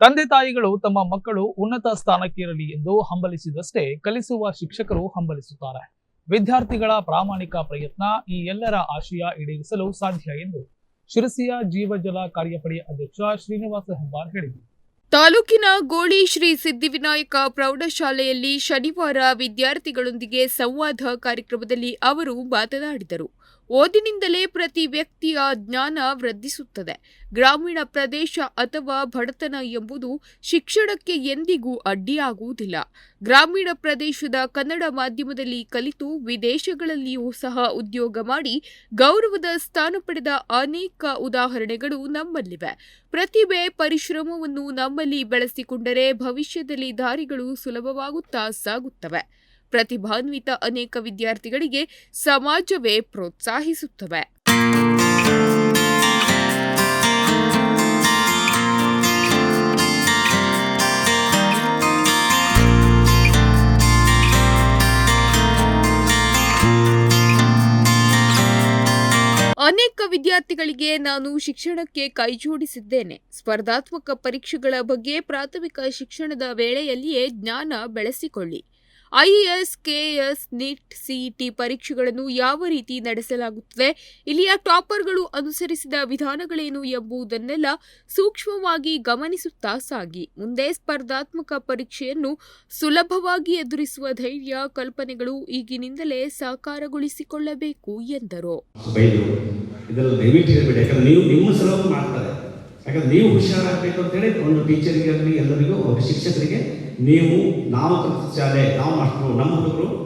ತಂದೆ ತಾಯಿಗಳು ತಮ್ಮ ಮಕ್ಕಳು ಉನ್ನತ ಸ್ಥಾನಕ್ಕೇರಲಿ ಎಂದು ಹಂಬಲಿಸಿದಷ್ಟೇ ಕಲಿಸುವ ಶಿಕ್ಷಕರು ಹಂಬಲಿಸುತ್ತಾರೆ. ವಿದ್ಯಾರ್ಥಿಗಳ ಪ್ರಾಮಾಣಿಕ ಪ್ರಯತ್ನ ಈ ಎಲ್ಲರ ಆಶಯ ಈಡೇರಿಸಲು ಸಾಧ್ಯ ಎಂದು ಶಿರಸಿಯ ಜೀವಜಲ ಕಾರ್ಯಪಡೆ ಅಧ್ಯಕ್ಷ ಶ್ರೀನಿವಾಸ ಹೆಬ್ಬಾರ್ ಹೇಳಿದರು. ತಾಲೂಕಿನ ಗೋಳಿ ಶ್ರೀ ಸಿದ್ಧಿವಿನಾಯಕ ಪ್ರೌಢಶಾಲೆಯಲ್ಲಿ ಶನಿವಾರ ವಿದ್ಯಾರ್ಥಿಗಳೊಂದಿಗೆ ಸಂವಾದ ಕಾರ್ಯಕ್ರಮದಲ್ಲಿ ಅವರು ಮಾತನಾಡಿದರು. ಓದಿನಿಂದಲೇ ಪ್ರತಿ ವ್ಯಕ್ತಿಯ ಜ್ಞಾನ ವೃದ್ಧಿಸುತ್ತದೆ. ಗ್ರಾಮೀಣ ಪ್ರದೇಶ ಅಥವಾ ಬಡತನ ಎಂಬುದು ಶಿಕ್ಷಣಕ್ಕೆ ಎಂದಿಗೂ ಅಡ್ಡಿಯಾಗುವುದಿಲ್ಲ. ಗ್ರಾಮೀಣ ಪ್ರದೇಶದ ಕನ್ನಡ ಮಾಧ್ಯಮದಲ್ಲಿ ಕಲಿತು ವಿದೇಶಗಳಲ್ಲಿಯೂ ಸಹ ಉದ್ಯೋಗ ಮಾಡಿ ಗೌರವದ ಸ್ಥಾನ ಪಡೆದ ಅನೇಕ ಉದಾಹರಣೆಗಳು ನಮ್ಮಲ್ಲಿವೆ. ಪ್ರತಿಭೆ ಪರಿಶ್ರಮವನ್ನು ನಮ್ಮಲ್ಲಿ ಬೆಳೆಸಿಕೊಂಡರೆ ಭವಿಷ್ಯದಲ್ಲಿ ದಾರಿಗಳು ಸುಲಭವಾಗುತ್ತಾ ಸಾಗುತ್ತವೆ. ಪ್ರತಿಭಾನ್ವಿತ ಅನೇಕ ವಿದ್ಯಾರ್ಥಿಗಳಿಗೆ ಸಮಾಜವೇ ಪ್ರೋತ್ಸಾಹಿಸುತ್ತವೆ. ಅನೇಕ ವಿದ್ಯಾರ್ಥಿಗಳಿಗೆ ನಾನು ಶಿಕ್ಷಣಕ್ಕೆ ಕೈಜೋಡಿಸಿದ್ದೇನೆ ಸ್ಪರ್ಧಾತ್ಮಕ ಪರೀಕ್ಷೆಗಳ ಬಗ್ಗೆ ಪ್ರಾಥಮಿಕ ಶಿಕ್ಷಣದ ವೇಳೆಯಲ್ಲಿಯೇ ಜ್ಞಾನ ಬೆಳೆಸಿಕೊಳ್ಳಿ. ಐಎಎಸ್, ಕೆಎಎಸ್, ನೀಟ್, ಸಿಇಟಿ ಪರೀಕ್ಷೆಗಳನ್ನು ಯಾವ ರೀತಿ ನಡೆಸಲಾಗುತ್ತದೆ, ಇಲ್ಲಿಯ ಟಾಪರ್ಗಳು ಅನುಸರಿಸಿದ ವಿಧಾನಗಳೇನು ಎಂಬುದನ್ನೆಲ್ಲ ಸೂಕ್ಷ್ಮವಾಗಿ ಗಮನಿಸುತ್ತಾ ಸಾಗಿ. ಮುಂದೆ ಸ್ಪರ್ಧಾತ್ಮಕ ಪರೀಕ್ಷೆಯನ್ನು ಸುಲಭವಾಗಿ ಎದುರಿಸುವ ಧೈರ್ಯ, ಕಲ್ಪನೆಗಳು ಈಗಿನಿಂದಲೇ ಸಾಕಾರಗೊಳಿಸಿಕೊಳ್ಳಬೇಕು, ಎಂದರು. ಯಾಕಂದ್ರೆ ನೀವು ಹುಷಾರಾಗಬೇಕು ಅಂತೇಳಿ ಒಂದು ಟೀಚರಿಗೆ ಆಗಲಿ, ಎಲ್ಲರಿಗೂ, ಶಿಕ್ಷಕರಿಗೆ ನೀವು, ನಾವು ಕಲಿತ ಶಾಲೆ, ನಾವು ಮಾಸ್ಟ್ರು, ನಮ್ಮ ಹುಡುಗರು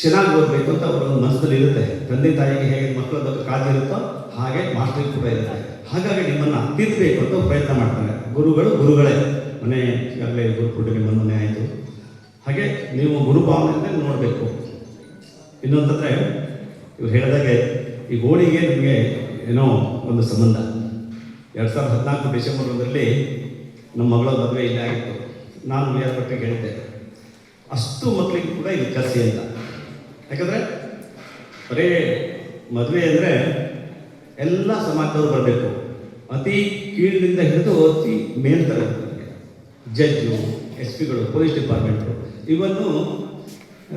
ಚೆನ್ನಾಗಿ ಓದಬೇಕು ಅಂತ ಅವರ ಒಂದು ಮನಸ್ಸಲ್ಲಿ ಇರುತ್ತೆ. ತಂದೆ ತಾಯಿಗೆ ಹೇಗೆ ಮಕ್ಕಳ ಬಗ್ಗೆ ಕಾಳಜಿ ಇರುತ್ತೋ ಹಾಗೆ ಮಾಸ್ಟರ್ಗೆ ಕೂಡ ಇರುತ್ತೆ. ಹಾಗಾಗಿ ನಿಮ್ಮನ್ನು ತಿದ್ದಬೇಕು ಅಂತ ಪ್ರಯತ್ನ ಮಾಡ್ತಾರೆ. ಗುರುಗಳು ಗುರುಗಳೇ. ಮನೆ ಈಗಾಗಲೇ ನಿಮ್ಮ ಮನೆ ಆಯಿತು. ಹಾಗೆ ನೀವು ಗುರುಭಾವನೆಯಿಂದ ನೋಡಬೇಕು. ಇನ್ನೊಂದಂದರೆ ಇವ್ರು ಹೇಳಿದಾಗೆ ಈ ಗೋಳಿಗೆ ನಿಮಗೆ ಏನೋ ಒಂದು ಸಂಬಂಧ. ಎರಡು ಸಾವಿರದ ಹದಿನಾಲ್ಕು ಡಿಸೆಂಬರ್ ಒಂದರಲ್ಲಿ ನಮ್ಮ ಮಗಳ ಮದುವೆ ಇಲ್ಲೇ ಆಗಿತ್ತು. ನಾನು ಮೇಲ್ಪಟ್ಟಿಗೆ ಹೇಳಿದ್ದೆ ಅಷ್ಟು ಮಕ್ಕಳಿಗೆ ಕೂಡ ಇದು ಕೆಲಸ ಇಲ್ಲ ಯಾಕಂದರೆ ಬರೇ ಮದುವೆ ಅಂದರೆ ಎಲ್ಲ ಸಮಾಜದವರು ಬರಬೇಕು. ಅತಿ ಕೀಳಿನಿಂದ ಹಿಡಿದು ಅತಿ ಮೇಲ್ತರ ಜಡ್ಜು ಎಸ್ ಪಿಗಳು ಪೊಲೀಸ್ ಡಿಪಾರ್ಟ್ಮೆಂಟು ಇವನ್ನು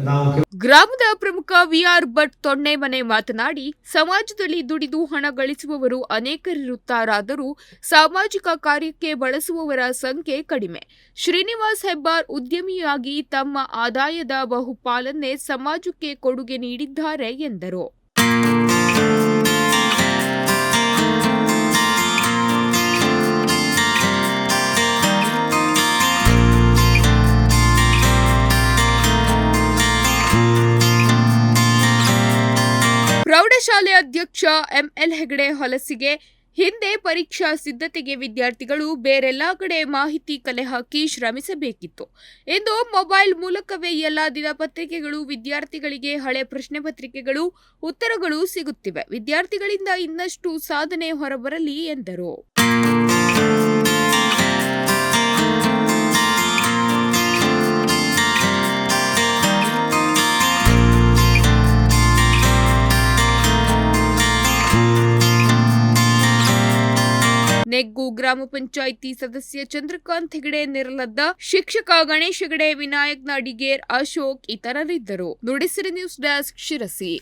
ನಾವು ಗ್ರಾಮದ ಪ್ರಮುಖ ವಿಆರ್ ಭಟ್ ತೊಣ್ಣೆಮನೆ ಮಾತನಾಡಿ, ಸಮಾಜದಲ್ಲಿ ದುಡಿದು ಹಣ ಗಳಿಸುವವರು ಅನೇಕರಿರುತ್ತಾರಾದರೂ ಸಾಮಾಜಿಕ ಕಾರ್ಯಕ್ಕೆ ಬಳಸುವವರ ಸಂಖ್ಯೆ ಕಡಿಮೆ. ಶ್ರೀನಿವಾಸ್ ಹೆಬ್ಬಾರ್ ಉದ್ಯಮಿಯಾಗಿ ತಮ್ಮ ಆದಾಯದ ಬಹುಪಾಲನ್ನೇ ಸಮಾಜಕ್ಕೆ ಕೊಡುಗೆ ನೀಡಿದ್ದಾರೆ ಎಂದರು. ಪ್ರೌಢಶಾಲೆ ಅಧ್ಯಕ್ಷ ಎಂಎಲ್ ಹೆಗಡೆ ಹೊಲಸಿಗೆ ಹಿಂದೆ ಪರೀಕ್ಷಾ ಸಿದ್ಧತೆಗೆ ವಿದ್ಯಾರ್ಥಿಗಳು ಬೇರೆಲ್ಲಾ ಕಡೆ ಮಾಹಿತಿ ಕಲೆ ಹಾಕಿ ಶ್ರಮಿಸಬೇಕಿತ್ತು. ಇಂದು ಮೊಬೈಲ್ ಮೂಲಕವೇ ಎಲ್ಲ ದಿನಪತ್ರಿಕೆಗಳು, ವಿದ್ಯಾರ್ಥಿಗಳಿಗೆ ಹಳೆ ಪ್ರಶ್ನೆ ಪತ್ರಿಕೆಗಳು, ಉತ್ತರಗಳು ಸಿಗುತ್ತಿವೆ. ವಿದ್ಯಾರ್ಥಿಗಳಿಂದ ಇನ್ನಷ್ಟು ಸಾಧನೆ ಹೊರಬರಲಿ ಎಂದರು. ಗ್ರಾಮ ಪಂಚಾಯಿತಿ ಸದಸ್ಯ ಚಂದ್ರಕಾಂತ್ ಹೆಗಡೆ, ನಿರ್ಲದ್ದ ಶಿಕ್ಷಕ ಗಣೇಶ್ ಹೆಗಡೆ, ವಿನಾಯಕ್ ನಾಡಿಗೇರ್, ಅಶೋಕ್ ಇತರರಿದ್ದರು. Nudisiri news desk Sirsi.